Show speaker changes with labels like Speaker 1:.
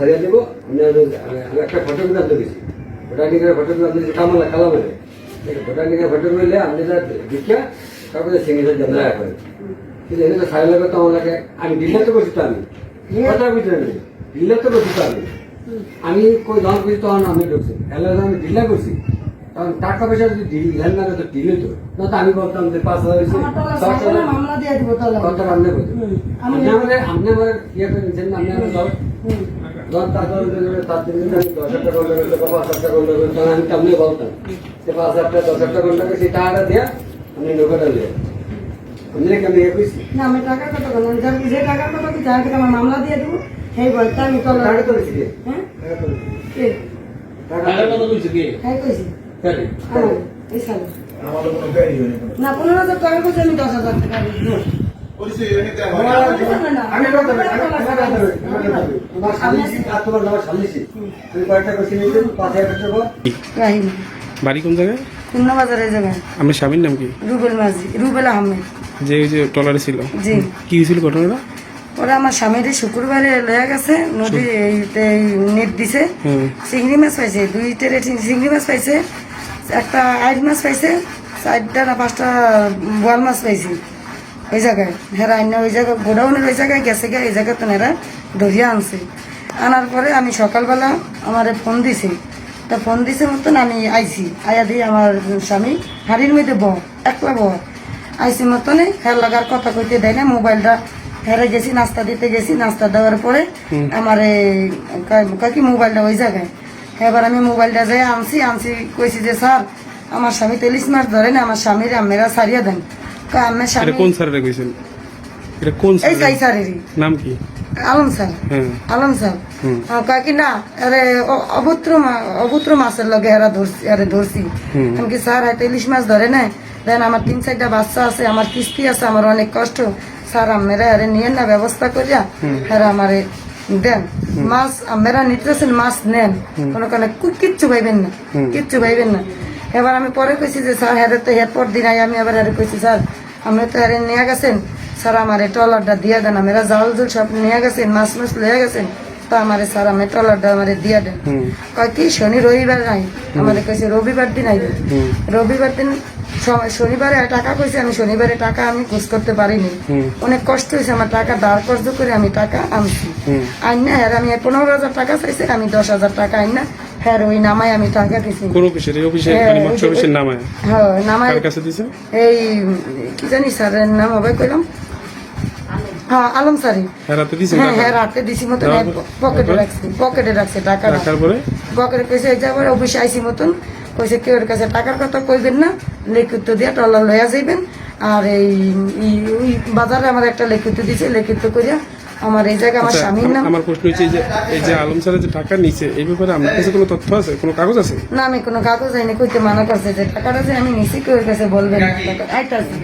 Speaker 1: হারিয়ে দেবো, আমি একটা ফটো কিন্তু আনতে গেছি। ভোটার ফটো কিন্তু আনতে গেছি কামালা কালামের ভোটার লিগের ফটো মিলে আপনি যা দীক্ষা তারপরে সিঙ্গেল জানা করে কিন্তু এখানে তো সাইড লাগবে তো আমাকে আমি ডিলার তো করছি তো আমি ভিতরে নেই। ডিলার তো তো আমি। কই যখন করছি তখন আমি ঢুকছি। এলাকা আমি ডিলার করছি কারণ টাকা পয়সা যদি ডিল না তো ডিলে তো। না তো আমি বলতাম যে পাঁচ হাজার হয়েছে
Speaker 2: আমার তলা
Speaker 1: দশ
Speaker 2: সাইকেলে
Speaker 1: হাজার।
Speaker 2: মামলা দিয়ে দিব তলা
Speaker 1: কত আপনি বলছেন
Speaker 2: হুম, আমি-
Speaker 1: আপনি আমাদের আপনি আমার ইয়ে করে দিচ্ছেন আপনি আমার দশ
Speaker 2: হুম।
Speaker 1: দশ তার দশ দিন ধরে তার দিন ধরে আমি দশ হাজার টাকা করলে বা পাঁচ হাজার টাকা করলে তখন আমি তেমনি বলতাম যে পাঁচ হাজার টাকা দশ হাজার টাকা করলে সেই টাকাটা দেয়া আপনি নৌকাটা দিয়ে আপনি নাকি আমি ইয়ে করছি
Speaker 2: না আমি টাকার কথা বললাম। যার যে টাকার কথা কি যাকে আমার মামলা দিয়ে দেবো। সেই বলতে আমি তলা
Speaker 1: টাকা তো দিছি কে?
Speaker 2: হ্যাঁ?
Speaker 1: টাকা তো দিছি।
Speaker 2: কে?
Speaker 1: টাকা
Speaker 3: টাকার কথা বলছে কে?
Speaker 2: হ্যাঁ কইছি। আমার এই সালে। না পনেরো হাজার টাকা আমি দশ হাজার টাকা
Speaker 1: আমার-
Speaker 4: হয়।
Speaker 2: রাহিম।
Speaker 5: বাড়ি কোন জায়গায়?
Speaker 2: খুলনা বাজারের জায়গায়।
Speaker 5: আপনার স্বামীর নাম কি?
Speaker 2: রুবেল মাঝি রুবেল আহমেদ।
Speaker 5: যে ওই যে টলারে ছিল।
Speaker 2: জি।
Speaker 5: কি হয়েছিল ঘটনাটা?
Speaker 2: ওরা আমার স্বামীর শুক্রবারে লয়ে গেছে নদী এইতে নেট দিছে। চিংড়ি মাছ পাইছে দুই টেরে চিংড়ি মাছ পাইছে একটা আইট মাছ পাইছে চারটা না পাঁচটা বোয়াল মাছ পাইছি। ওই জায়গায় হেরা অন্য ওই জায়গায় গোডাউনের ওই জায়গায় গেছে গিয়ে এই জায়গায় তো হেরা ধরিয়া আনছে। আনার পরে আমি সকালবেলা আমার ফোন দিছি। তা ফোন দিছে মতন আমি আইছি আয়া দিয়ে আমার স্বামী হাড়ির মধ্যে বহ একলা বহ। আইসি মতনে হের লাগার কথা কইতে দেয় না মোবাইলটা হেরে গেছি নাস্তা দিতে গেছি নাস্তা দেওয়ার পরে আমার কাকি মোবাইলটা ওই জায়গায়। এবার আমি মোবাইলটা যাই আনছি আনছি কইছি যে স্যার আমার স্বামী তেলিশ মাস ধরে না আমার স্বামীর আমেরা সারিয়া দেন। আমার স্বামী
Speaker 5: কোন স্যারের কইছেন? এটা কোন
Speaker 2: এই
Speaker 5: স্যার
Speaker 2: কাই স্যারেরই।
Speaker 5: নাম কি?
Speaker 2: আলম স্যার।
Speaker 5: হ্যাঁ।
Speaker 2: আলম স্যার।
Speaker 5: হুম।
Speaker 2: কয় না আরে অভদ্র অভদ্র মাছের লগে এরা ধরছি আরে ধরছি। আমি কি স্যার এত ইলিশ মাছ ধরে না দেন আমার তিন চারটা বাচ্চা আছে আমার কিস্তি আছে আমার অনেক কষ্ট। স্যার আমেরা আরে নিয়েন না ব্যবস্থা করিয়া। এরা আমারে দেন। মাছ আমেরা নিতেছেন মাছ নেন। কোনো কারণে কিচ্ছু পাইবেন না। কিচ্ছু পাইবেন না। এবার আমি পরে কইছি যে স্যার হ্যাঁ তো হের পর দিন আই আমি আবার হ্যাঁ কইছি স্যার আপনি তো হ্যাঁ নিয়ে গেছেন। স্যার আমার এই ট্রলারটা দিয়ে দেন আমরা জাল জল সব নিয়ে গেছেন মাছ মাছ লয়ে গেছেন। তা আমার স্যার আমি ট্রলারটা আমার দিয়ে দেন। কয় কি শনি রবিবার নাই? আমাদের কইছে রবিবার দিন আইবে। রবিবার দিন শনিবারে টাকা কইছে আমি শনিবারে টাকা আমি খোঁজ করতে পারিনি। অনেক কষ্ট হয়েছে আমার টাকা দাঁড় কর্জ করে আমি টাকা আনছি। আইন না হ্যাঁ আমি পনেরো হাজার টাকা চাইছে আমি দশ হাজার টাকা আইন না হ্যাঁ ওই নামায় আমি টাকা দিছি।
Speaker 5: কোন অফিসের এই অফিসে মানে মৎস্য অফিসের নামায়?
Speaker 2: হ্যাঁ নামায়
Speaker 5: কার কাছে দিছে?
Speaker 2: এই কি জানি স্যারের নাম হবে কইলাম। হ্যাঁ আলম সারি
Speaker 5: হ্যাঁ রাতে
Speaker 2: হ্যাঁ হ্যাঁ রাতে দিছি মতন পকেটে রাখছি পকেটে রাখছে টাকা।
Speaker 5: রাখার পরে?
Speaker 2: পকেটে কইছে যাবার অফিসে মতন কইছে কেউ কাছে টাকার কথা কইবেন না লেখিত দিয়ে ট্রলার লইয়া যাইবেন। আর এই ওই বাজারে আমার একটা লেখিত দিছে লেখিত করিয়া আমার এই জায়গায় আমার
Speaker 5: আচ্ছা,
Speaker 2: স্বামীর নাম
Speaker 5: আমার প্রশ্ন হচ্ছে যে এই যে আলম স্যারের যে টাকা নিছে এই ব্যাপারে আমার কাছে কোনো তথ্য আছে? কোনো কাগজ আছে?
Speaker 2: না আমি কোনো কাগজ আইনি কইতে মানা করছে যে টাকাটা যে আমি নিছি কেউ কাছে বলবেন? না টাকা- আইতাছি।